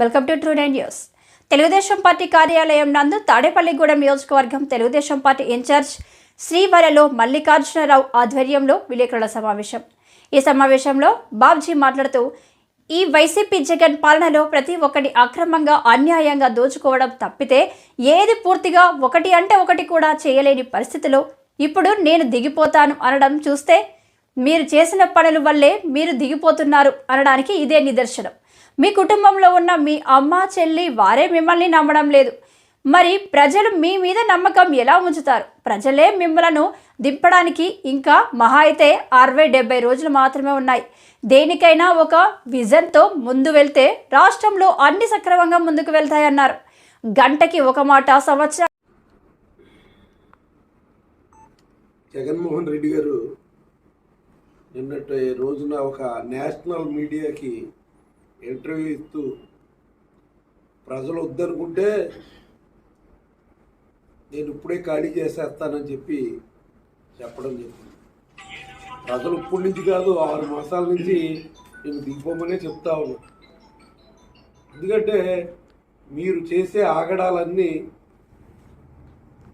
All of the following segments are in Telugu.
Welcome to True Nine News. Telugu Desam party కార్యాలయం నందు తాడేపల్లిగూడెం నియోజకవర్గం తెలుగుదేశం పార్టీ ఇన్ఛార్జ్ శ్రీవరలో మల్లికార్జునరావు ఆధ్వర్యంలో విలేకరుల సమావేశం. ఈ సమావేశంలో బాబ్జీ మాట్లాడుతూ ఈ వైసీపీ జగన్ పాలనలో ప్రతి ఒక్కటి అక్రమంగా అన్యాయంగా దోచుకోవడం తప్పితే ఏది పూర్తిగా ఒకటి అంటే ఒకటి కూడా చేయలేని పరిస్థితిలో ఇప్పుడు నేను దిగిపోతాను అనడం చూస్తే మీరు చేసిన పనుల వల్లే మీరు దిగిపోతున్నారు అనడానికి ఇదే నిదర్శనం. మీ కుటుంబంలో ఉన్న మీ అమ్మ చెల్లి వారే మిమ్మల్ని నమ్మడం లేదు. మరి ప్రజలు మీ మీద నమ్మకం ఎలా ఉంచుతారు? ప్రజలే మిమ్మలను దింపడానికి ఇంకా మహా అయితే అరవై డెబ్బై రోజులు మాత్రమే ఉన్నాయి. దేనికైనా ఒక విజన్తో ముందు వెళ్తే రాష్ట్రంలో అన్ని సక్రమంగా ముందుకు వెళ్తాయన్నారు. గంటకి ఒక మాట సంవత్సరం. జగన్మోహన్ రెడ్డి గారు నిన్నటి రోజున ఒక నేషనల్ మీడియాకి ఇంటర్వ్యూ ఇస్తూ ప్రజలు వద్దనుకుంటే నేను ఇప్పుడే ఖాళీ చేసేస్తానని చెప్పి చెప్పడం జరిగింది. ప్రజలు ఇప్పటి నుంచి కాదు ఆరు మాసాల నుంచి నేను దిగిపోమనే చెప్తా ఉన్నాను ఎందుకంటే మీరు చేసే ఆగడాలన్నీ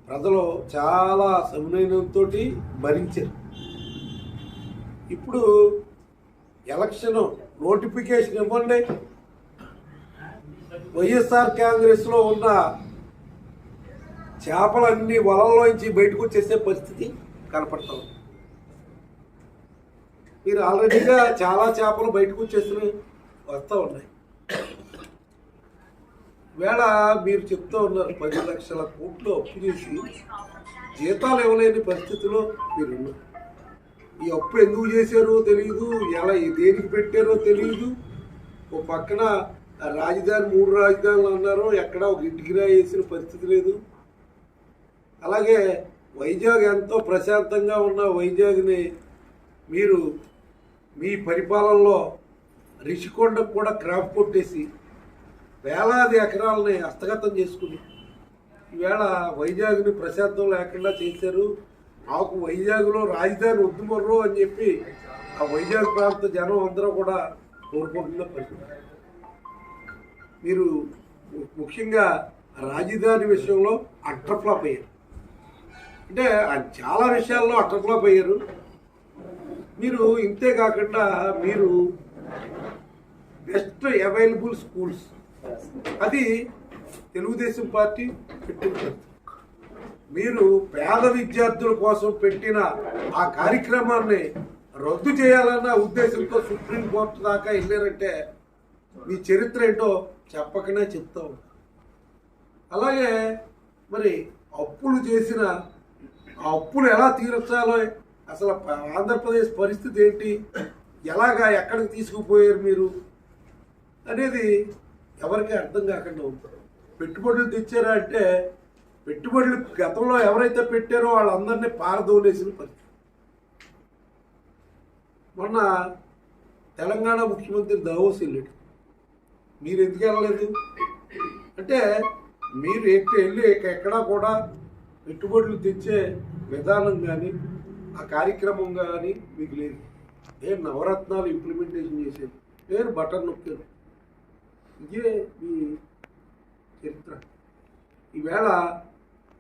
ప్రజలు చాలా సమన్వయంతో భరించారు. ఇప్పుడు ఎలక్షన్ నోటిఫికేషన్ ఇవ్వండి. వైఎస్ఆర్ కాంగ్రెస్లో ఉన్న చేపలన్నీ వలల్లోంచి బయటకు వచ్చేసే పరిస్థితి కనపడతాం. మీరు ఆల్రెడీగా చాలా చేపలు బయటకు వచ్చేసినవి వస్తూ ఉన్నాయి. వేళ మీరు చెప్తూ ఉన్నారు పది లక్షల కోట్లు అప్పు చేసి జీతాలు ఇవ్వలేని పరిస్థితిలో మీరు ఉన్నారు ఈ అప్పు ఎందుకు చేశారో తెలియదు ఎలా దేనికి పెట్టారో తెలియదు ఓ పక్కన రాజధాని మూడు రాజధానులు అన్నారు ఎక్కడ ఒక ఇంటికిరా వేసిన పరిస్థితి లేదు. అలాగే వైజాగ్ ఎంతో ప్రశాంతంగా ఉన్న వైజాగ్ని మీరు మీ పరిపాలనలో రిషికొండకు కూడా క్రాప్ కొట్టేసి వేలాది ఎకరాలని హస్తగతం చేసుకుని ఈవేళ వైజాగ్ని ప్రశాంతం లేకుండా చేశారు. మాకు వైజాగ్లో రాజధాని వద్దు మర్రు అని చెప్పి ఆ వైజాగ్ ప్రాంత జనం అందరూ కూడా కోరుకుంటున్న పరిస్థితి. మీరు ముఖ్యంగా రాజధాని విషయంలో అట్టర్ఫ్లాప్ అయ్యారు. అంటే చాలా విషయాల్లో అట్టర్ఫ్లాప్ అయ్యారు. మీరు ఇంతే కాకుండా మీరు బెస్ట్ అవైలబుల్ స్కూల్స్. అది తెలుగుదేశం పార్టీ పెట్టింది. మీరు పేద విద్యార్థుల కోసం పెట్టిన ఆ కార్యక్రమాన్ని రద్దు చేయాలన్న ఉద్దేశంతో సుప్రీంకోర్టు దాకా వెళ్ళారంటే మీ చరిత్ర ఏంటో చెప్పకనే చెప్తా అలాగే మరి అప్పులు చేసిన ఆ అప్పులు ఎలా తీర్చాలో అసలు ఆంధ్రప్రదేశ్ పరిస్థితి ఏంటి? ఎలాగా ఎక్కడికి తీసుకుపోయారు మీరు? అనేది ఎవరికి అర్థం కాకుండా ఉంటారు పెట్టుబడులు తెచ్చారా అంటే పెట్టుబడులు గతంలో ఎవరైతే పెట్టారో వాళ్ళందరినీ పారదోలేసిన పరిస్థితి. మొన్న తెలంగాణ ముఖ్యమంత్రి దావోస్ వెళ్ళాడు. మీరు ఎందుకు వెళ్ళలేదు? అంటే మీరు ఎక్కడ వెళ్ళి ఎక్కడా కూడా పెట్టుబడులు తెచ్చే విధానం కానీ ఆ కార్యక్రమం కానీ మీకు లేదు. ఏ నవరత్నాలు ఇంప్లిమెంటేషన్ చేసేది నేను బటన్ నొక్కాను ఇదే మీ చరిత్ర. ఈవేళ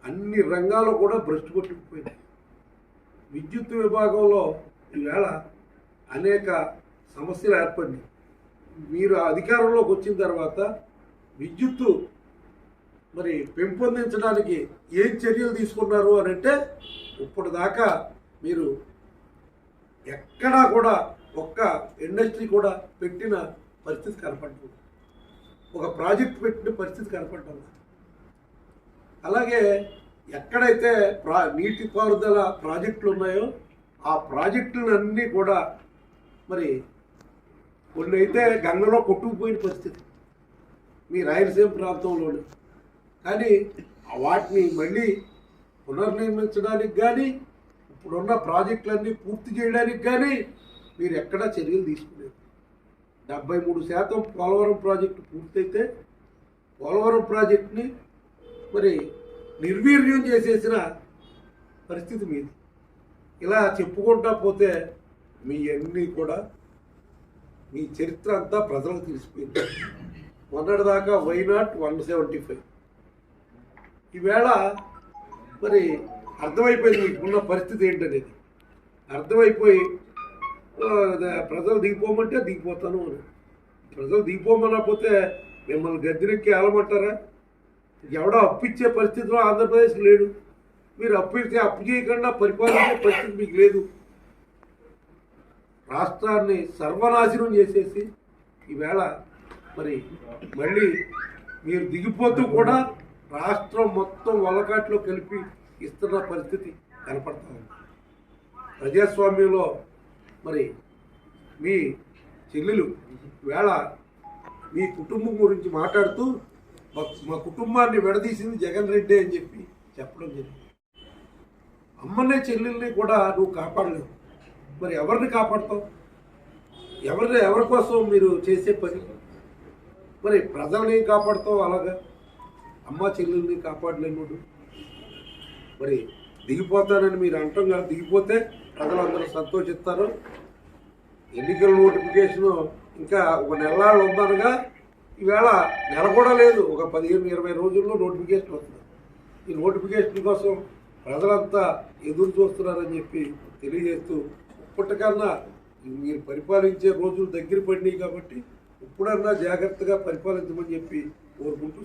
అన్ని రంగాల్లో కూడా భ్రష్టు కొట్టుకుపోయింది విద్యుత్ విభాగంలో ఈవేళ అనేక సమస్యలు ఏర్పడినాయి. మీరు అధికారంలోకి వచ్చిన తర్వాత విద్యుత్తు మరి పెంపొందించడానికి ఏం చర్యలు తీసుకున్నారు అని అంటే ఇప్పటిదాకా మీరు ఎక్కడా కూడా ఒక్క ఇండస్ట్రీ కూడా పెట్టిన పరిస్థితి కనపడుతుంది ఒక ప్రాజెక్ట్ పెట్టిన పరిస్థితి కనపడటం అలాగే ఎక్కడైతే ప్రా నీటిపారుదల ప్రాజెక్టులు ఉన్నాయో ఆ ప్రాజెక్టులన్నీ కూడా మరి కొన్ని అయితే గంగలో కొట్టుకుపోయిన పరిస్థితి. మీ రాయలసీమ ప్రాంతంలోనే. కానీ వాటిని మళ్ళీ పునర్నిర్మించడానికి కానీ ఇప్పుడున్న ప్రాజెక్టులన్నీ పూర్తి చేయడానికి కానీ మీరు ఎక్కడా చర్యలు తీసుకోలేదు డెబ్బై మూడు శాతం పోలవరం ప్రాజెక్టు పూర్తయితే పోలవరం ప్రాజెక్టుని మరి నిర్వీర్యం చేసేసిన పరిస్థితి మీది. ఇలా చెప్పుకుంటా పోతే మీ అన్నీ కూడా మీ చరిత్ర అంతా ప్రజలకు తెలిసిపోయింది. మొన్నటిదాకా why not one seventy five. ఈవేళ మరి అర్థమైపోయింది మీకున్న పరిస్థితి ఏంటనేది. అర్థమైపోయి ప్రజలు దిగిపోమంటే దిగిపోతాను అని. ప్రజలు దిగిపోమనకపోతే మిమ్మల్ని గద్దెనెక్కి ఏలమంటారా? ఎవడో అప్పిచ్చే పరిస్థితిలో ఆంధ్రప్రదేశ్ లేడు. మీరు అప్పు ఇస్తే అప్పు చేయకుండా పరిపాలించే పరిస్థితి మీకు లేదు. రాష్ట్రాన్ని సర్వనాశనం చేసేసి ఈవేళ మరి మళ్ళీ మీరు దిగిపోతూ కూడా రాష్ట్రం మొత్తం వలకాట్లో కలిపి ఇస్తున్న పరిస్థితి కనపడతా ఉంది. ప్రజాస్వామ్యంలో మరి మీ చెల్లెలు వేళ మీ కుటుంబం గురించి మాట్లాడుతూ మా- కుటుంబాన్ని విడదీసింది జగన్ రెడ్డి అని చెప్పి చెప్పడం జరిగింది. అమ్మనే చెల్లెల్ని కూడా నువ్వు కాపాడలేవు. మరి ఎవరిని కాపాడతావు? ఎవరిని ఎవరి కోసం మీరు చేసే పని? మరి ప్రజల్ని కాపాడుతావు అలాగా? అమ్మ చెల్లెల్ని కాపాడలేనుడు. మరి దిగిపోతానని మీరు అంటాం కాదు దిగిపోతే ప్రజలందరూ సంతోషిస్తారు. ఎన్నికల నోటిఫికేషన్ ఇంకా ఒక నెలలు ఉందనగా ఈవేళ నెల కూడా లేదు. ఒక పదిహేను ఇరవై రోజుల్లో నోటిఫికేషన్ వస్తుంది. ఈ నోటిఫికేషన్ కోసం ప్రజలంతా ఎదురు చూస్తున్నారని చెప్పి తెలియజేస్తూ ఇప్పటికన్నా మీరు పరిపాలించే రోజులు దగ్గర పడినాయి కాబట్టి ఇప్పుడన్నా జాగ్రత్తగా పరిపాలించమని చెప్పి కోరుకుంటూ